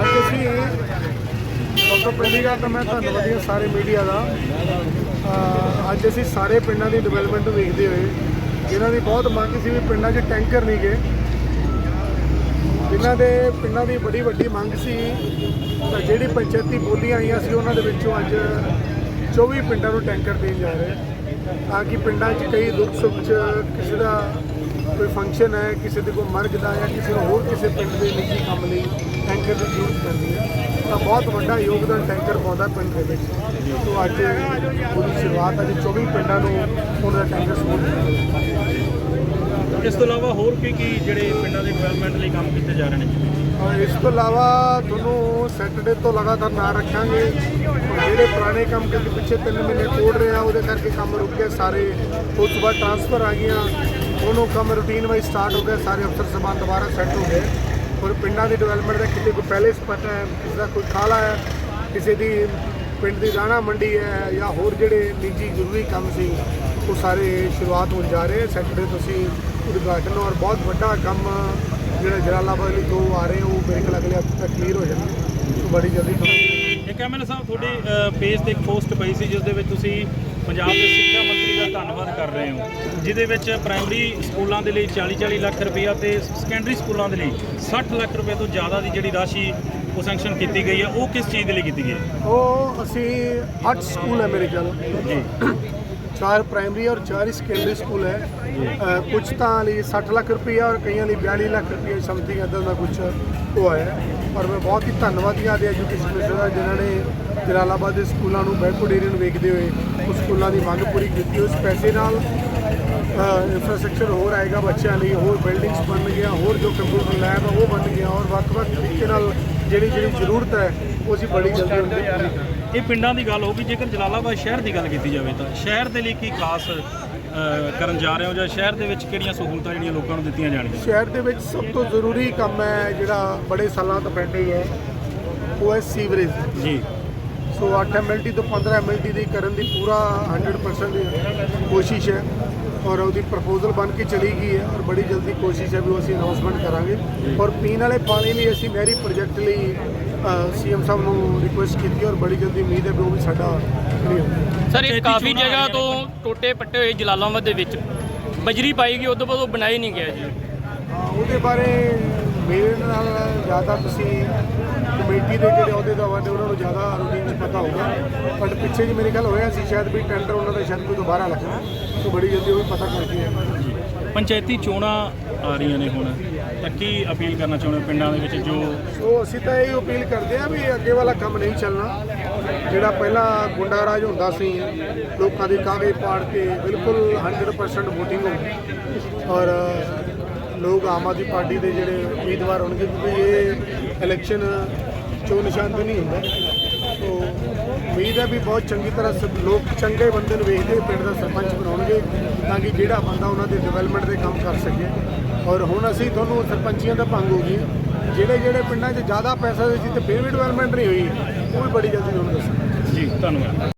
ਅੱਜ ਅਸੀਂ ਸਭ ਤੋਂ ਪਹਿਲੀ ਗੱਲ ਤਾਂ ਮੈਂ ਧੰਨਵਾਦੀ ਹਾਂ ਸਾਰੇ ਮੀਡੀਆ ਦਾ ਅੱਜ ਅਸੀਂ ਸਾਰੇ ਪਿੰਡਾਂ ਦੀ ਡਿਵੈਲਪਮੈਂਟ ਨੂੰ ਵੇਖਦੇ ਹੋਏ, ਜਿਨ੍ਹਾਂ ਦੀ ਬਹੁਤ ਮੰਗ ਸੀ ਵੀ ਪਿੰਡਾਂ 'ਚ ਟੈਂਕਰ ਨਹੀਂ ਗਏ ਜਿਨ੍ਹਾਂ ਦੇ ਪਿੰਡਾਂ ਦੀ ਬੜੀ ਵੱਡੀ ਮੰਗ ਸੀ ਤਾਂ ਜਿਹੜੀ ਪੰਚਾਇਤੀ ਬੋਲੀਆਂ ਆਈਆਂ ਸੀ, ਉਹਨਾਂ ਦੇ ਵਿੱਚੋਂ ਅੱਜ 24 ਪਿੰਡਾਂ ਨੂੰ ਟੈਂਕਰ ਦੇਣ ਜਾ ਰਹੇ ਤਾਂ ਕਿ ਪਿੰਡਾਂ 'ਚ ਕਈ ਦੁੱਖ ਸੁੱਖ 'ਚ ਕਿਸੇ ਦਾ ਕੋਈ ਫੰਕਸ਼ਨ ਹੈ, ਕਿਸੇ ਦੇ ਕੋਈ ਮਰਗ ਦਾ ਜਾਂ ਕਿਸੇ ਨੂੰ ਹੋਰ ਕਿਸੇ ਪਿੰਡ ਦੇ ਨਿੱਜੀ ਕੰਮ ਲਈ ਟੈਂਕਰ ਦੀ ਜ਼ਰੂਰਤ ਪੈਂਦੀ ਹੈ। ਤਾਂ ਬਹੁਤ ਵੱਡਾ ਯੋਗਦਾਨ ਟੈਂਕਰ ਪਾਉਂਦਾ ਪਿੰਡ ਦੇ ਵਿੱਚ। ਤੋਂ ਅੱਜ ਉਹਦੀ ਸ਼ੁਰੂਆਤ, ਅੱਜ 24 ਪਿੰਡਾਂ ਨੂੰ ਉਹਨਾਂ ਦਾ ਟੈਂਕਰ ਸਪੋਰਟ ਇਸ ਤੋਂ ਇਲਾਵਾ ਹੋਰ ਕੀ ਕੀ ਜਿਹੜੇ ਪਿੰਡਾਂ ਦੇ ਡਿਵੈਲਪਮੈਂਟ ਲਈ ਕੰਮ ਕੀਤੇ ਜਾ ਰਹੇ ਨੇ? ਇਸ ਤੋਂ ਇਲਾਵਾ ਤੁਹਾਨੂੰ ਸੈਟਰਡੇ ਤੋਂ ਲਗਾਤਾਰ ਨਾ ਰੱਖਾਂਗੇ। ਔਰ ਜਿਹੜੇ ਪੁਰਾਣੇ ਕੰਮ ਕਿਉਂਕਿ ਪਿੱਛੇ 3 ਮਹੀਨੇ ਕੋਡ ਰਿਹਾ, ਉਹਦੇ ਕਰਕੇ ਕੰਮ ਰੁਕ ਗਏ ਸਾਰੇ ਉਸ ਤੋਂ ਬਾਅਦ ਟ੍ਰਾਂਸਫਰ ਆ ਗਈਆਂ। ਉਹਨੂੰ ਕੰਮ ਰੂਟੀਨ ਵਾਈਜ਼ ਸਟਾਰਟ ਹੋ ਗਿਆ, ਸਾਰੇ ਅਫਸਰ ਸਮਾਨ ਦੁਬਾਰਾ ਸੈੱਟ ਹੋ ਗਏ। ਔਰ ਪਿੰਡਾਂ ਦੀ ਡਿਵੈਲਪਮੈਂਟ ਦਾ ਕਿਤੇ ਕੋਈ ਪਹਿਲੇ ਪਤਾ ਹੈ, ਕਿਸੇ ਦਾ ਕੋਈ ਖਾਲਾ ਹੈ, ਕਿਸੇ ਦੀ ਪਿੰਡ ਦੀ ਰਾਣਾ ਮੰਡੀ ਹੈ ਜਾਂ ਹੋਰ ਜਿਹੜੇ ਨਿੱਜੀ ਜ਼ਰੂਰੀ ਕੰਮ ਸੀ, ਉਹ ਸਾਰੇ ਸ਼ੁਰੂਆਤ ਹੋਣ ਜਾ ਰਹੇ ਸੈਟਰਡੇ ਤੁਸੀਂ ਉਦਘਾਟਨ ਔਰ ਬਹੁਤ ਵੱਡਾ ਕੰਮ ਜਿਹੜਾ ਜਲਾਲਾਬਾਦ ਲਈ ਦੋ ਆ ਰਹੇ ਉਹ ਮੇਰੇ ਖਿਆਲ ਅਗਲੇ ਹਫ਼ਤੇ ਤੱਕ ਕਲੀਅਰ ਹੋ ਜਾਣਗੇ ਉਹ ਬੜੀ ਜਲਦੀ ਇੱਕ ਐਮਐਲਏ ਸਾਹਿਬ ਤੁਹਾਡੇ ਪੇਜ ਤੇ ਇੱਕ ਪੋਸਟ ਪਈ ਸੀ ਜਿਸ ਦੇ ਵਿੱਚ ਤੁਸੀਂ ਪੰਜਾਬ ਦੇ ਸਿੱਖਿਆ ਮੰਤਰੀ ਦਾ ਧੰਨਵਾਦ ਕਰ ਰਹੇ ਹੋ ਜਿਹਦੇ ਵਿੱਚ ਪ੍ਰਾਇਮਰੀ ਸਕੂਲਾਂ ਦੇ ਲਈ 40 40 ਲੱਖ ਰੁਪਈਆ ਤੇ ਸੈਕੰਡਰੀ ਸਕੂਲਾਂ ਦੇ ਲਈ 60 ਲੱਖ ਰੁਪਏ ਤੋਂ ਜ਼ਿਆਦਾ ਦੀ ਜਿਹੜੀ ਰਾਸ਼ੀ ਉਹ ਸੈਂਕਸ਼ਨ ਕੀਤੀ ਗਈ ਹੈ। ਉਹ ਕਿਸ ਚੀਜ਼ ਦੇ ਲਈ ਕੀਤੀ ਗਈ ਹੈ? ਉਹ ਅਸੀਂ ਅੱਠ ਸਕੂਲ ਹੈ ਮੇਰੇ ਖਿਆਲ ਜੀ। ਚਾਰ ਪ੍ਰਾਇਮਰੀ ਔਰ ਚਾਰ ਹੀ ਸੈਕੰਡਰੀ ਸਕੂਲ ਹੈ। ਅ, ਕੁਝ ਤਾਂ ਲਈ 60 ਲੱਖ ਰੁਪਈਆ ਔਰ ਕਈਆਂ ਲਈ 42 ਲੱਖ ਰੁਪਈਆ ਸਮਥਿੰਗ ਇਦਾਂ ਦਾ ਕੁਝ ਉਹ ਆਇਆ ਔਰ ਮੈਂ ਬਹੁਤ ਹੀ ਧੰਨਵਾਦੀ ਹਾਂ ਦੇ ਐਜੂਕੇਸ਼ਨ ਮਿਨਿਸਟਰ ਦਾ ਜਿਨ੍ਹਾਂ ਨੇ ਜਲਾਲਾਬਾਦ ਦੇ ਸਕੂਲਾਂ ਨੂੰ ਬੈਕਵਰਡ ਏਰੀਆ ਨੂੰ ਵੇਖਦੇ ਹੋਏ ਉਸ ਸਕੂਲਾਂ ਦੀ ਮੰਗ ਪੂਰੀ ਕੀਤੀ। ਉਸ ਪੈਸੇ ਨਾਲ ਇਨਫਰਾਸਟ੍ਰਕਚਰ ਹੋਰ ਆਏਗਾ ਬੱਚਿਆਂ ਲਈ ਹੋਰ ਬਿਲਡਿੰਗਸ ਬਣ ਗਿਆ ਹੋਰ ਜੋ ਕੰਪਿਊਟਰ ਲੈਬ ਹੈ ਉਹ ਬਣ ਗਿਆ ਔਰ ਵੱਖ-ਵੱਖ ਤਰੀਕੇ ਨਾਲ ਜਿਹੜੀ ਜਿਹੜੀ ਜ਼ਰੂਰਤ ਹੈ ਉਹ ਅਸੀਂ ਬੜੀ ਜਲਦੀ ਪੂਰੀ ਕਰਾਂਗੇ। ਇਹ ਪਿੰਡਾਂ ਦੀ ਗੱਲ ਹੋਗੀ ਜੇਕਰ ਜਲਾਲਾਬਾਦ ਸ਼ਹਿਰ ਦੀ ਗੱਲ ਕੀਤੀ ਜਾਵੇ ਤਾਂ। ਸ਼ਹਿਰ ਦੇ ਲਈ ਕੀ ਖਾਸ ਕਰਨ ਜਾ ਰਹੇ ਹੋ ਜਾਂ ਸ਼ਹਿਰ ਦੇ ਵਿੱਚ ਕਿਹੜੀਆਂ ਸਹੂਲਤਾਂ ਜਿਹੜੀਆਂ ਲੋਕਾਂ ਨੂੰ ਦਿੱਤੀਆਂ ਜਾਣਗੀਆਂ? ਸ਼ਹਿਰ ਦੇ ਵਿੱਚ ਸਭ ਤੋਂ ਜ਼ਰੂਰੀ ਕੰਮ ਹੈ ਜਿਹੜਾ ਬੜੇ ਸਾਲਾਂ ਤੋਂ ਪੈਂਡਿੰਗ ਹੈ ਉਹ ਹੈ ਸੀਵਰੇਜ। ਜੀ। ਸੋ 8 ਐਮਐਲਟੀ ਤੋਂ 15 ਐਮਐਲਟੀ ਦੀ ਕਰਨ ਦੀ ਪੂਰਾ 100% ਕੋਸ਼ਿਸ਼ ਹੈ। ਔਰ ਉਹਦੀ ਪ੍ਰਪੋਜ਼ਲ ਬਣ ਕੇ ਚਲੀ ਗਈ ਹੈ ਔਰ ਬੜੀ ਜਲਦੀ ਕੋਸ਼ਿਸ਼ ਹੈ ਵੀ ਉਹ ਅਸੀਂ ਅਨਾਉਂਸਮੈਂਟ ਕਰਾਂਗੇ। ਔਰ ਪੀਣ ਵਾਲੇ ਪਾਣੀ ਲਈ ਅਸੀਂ ਨਹਿਰੀ ਪ੍ਰੋਜੈਕਟ ਲਈ ਸੀਐਮ ਸਾਹਿਬ ਨੂੰ ਰਿਕੁਐਸਟ ਕੀਤੀ ਔਰ ਬੜੀ ਜਲਦੀ ਉਮੀਦ ਹੈ ਵੀ ਉਹ ਵੀ ਸਾਡਾ clear ਹੋਵੇਗਾ ਸਰ ਇਹ ਕਾਫੀ ਜਗ੍ਹਾ ਤੋਂ ਟੋਟੇ ਪੱਟੇ ਹੋਏ ਜਲਾਲਾਬਾਦ ਦੇ ਵਿੱਚ। ਬਜਰੀ ਪਾਈ ਗਈ ਉਦੋਂ ਬਾਅਦ ਉਹ ਬਣਾਈ ਨਹੀਂ ਗਿਆ ਜੀ। ਹਾਂ, ਉਹਦੇ ਬਾਰੇ ਮੇਰੇ ਨਾਲ ਜ਼ਿਆਦਾ ਤੁਸੀਂ ਕਮੇਟੀ ਦੇ ਜਿਹੜੇ ਅਹੁਦੇਦਾਰ ਨੇ ਉਹਨਾਂ ਨੂੰ ਜ਼ਿਆਦਾ ਰੂਟੀਨ 'ਚ ਪਤਾ ਹੋਊਗਾ। ਬਟ ਪਿੱਛੇ ਜੀ ਮੇਰੇ ਖਿਆਲ ਹੋਇਆ ਸੀ ਸ਼ਾਇਦ ਵੀ ਟੈਂਡਰ ਉਹਨਾਂ ਦਾ ਸ਼ਾਇਦ ਕੋਈ ਦੁਬਾਰਾ ਲੱਗਣਾ। ਸੋ ਬੜੀ ਜਲਦੀ ਉਹ ਵੀ ਪਤਾ ਕਰਕੇ ਆਵਾਂਗੇ। ਪੰਚਾਇਤੀ ਚੋਣਾਂ ਆ ਰਹੀਆਂ ਨੇ ਹੁਣ। ਤਾਂ ਕੀ ਅਪੀਲ ਕਰਨਾ ਚਾਹੁੰਦੇ ਪਿੰਡਾਂ ਦੇ ਵਿੱਚ ਜੋ ਸੋ ਅਸੀਂ ਤਾਂ ਇਹ ਅਪੀਲ ਕਰਦੇ ਹਾਂ ਵੀ ਅੱਗੇ ਵਾਲਾ ਕੰਮ ਨਹੀਂ ਚੱਲਣਾ। ਜਿਹੜਾ ਪਹਿਲਾਂ ਗੁੰਡਾ ਰਾਜ ਹੁੰਦਾ ਸੀ ਲੋਕਾਂ ਦੇ ਕਾਗਜ਼ ਪਾੜ ਕੇ ਬਿਲਕੁਲ 100% VOTING ਹੋ ਔਰ ਲੋਕ ਆਮ ਆਦਮੀ ਪਾਰਟੀ ਦੇ ਜਿਹੜੇ ਉਮੀਦਵਾਰ ਹੋਣਗੇ ਕਿਉਂਕਿ ਇਹ ਇਲੈਕਸ਼ਨ ਚੋਣ ਨਿਸ਼ਾਨ ਨਹੀਂ ਹੁੰਦਾ ਸੋ ਉਮੀਦ ਹੈ ਵੀ ਬਹੁਤ ਚੰਗੀ ਤਰ੍ਹਾਂ ਸਭ ਲੋਕ ਚੰਗੇ ਬੰਦੇ ਨੂੰ ਵੇਖਦੇ ਪਿੰਡ ਦਾ ਸਰਪੰਚ ਬਣਾਉਣਗੇ ਤਾਂ ਕਿ ਜਿਹੜਾ ਬੰਦਾ ਉਹਨਾਂ ਦੇ ਡਿਵੈਲਪਮੈਂਟ ਦੇ ਕੰਮ ਕਰ ਸਕੇ। ਔਰ ਹੁਣ ਅਸੀਂ ਤੁਹਾਨੂੰ ਸਰਪੰਚੀਆਂ ਦਾ ਭੰਗ ਹੋ ਗਈ। ਜਿਹੜੇ ਜਿਹੜੇ ਪਿੰਡਾਂ 'ਚ ਜ਼ਿਆਦਾ ਪੈਸਾ ਸੀ ਤੇ ਫਿਰ ਵੀ ਡਿਵੈਲਪਮੈਂਟ ਨਹੀਂ ਹੋਈ, ਉਹ ਵੀ ਬੜੀ ਜਲਦੀ ਤੁਹਾਨੂੰ ਦੱਸਾਂਗੇ। ਜੀ, ਧੰਨਵਾਦ।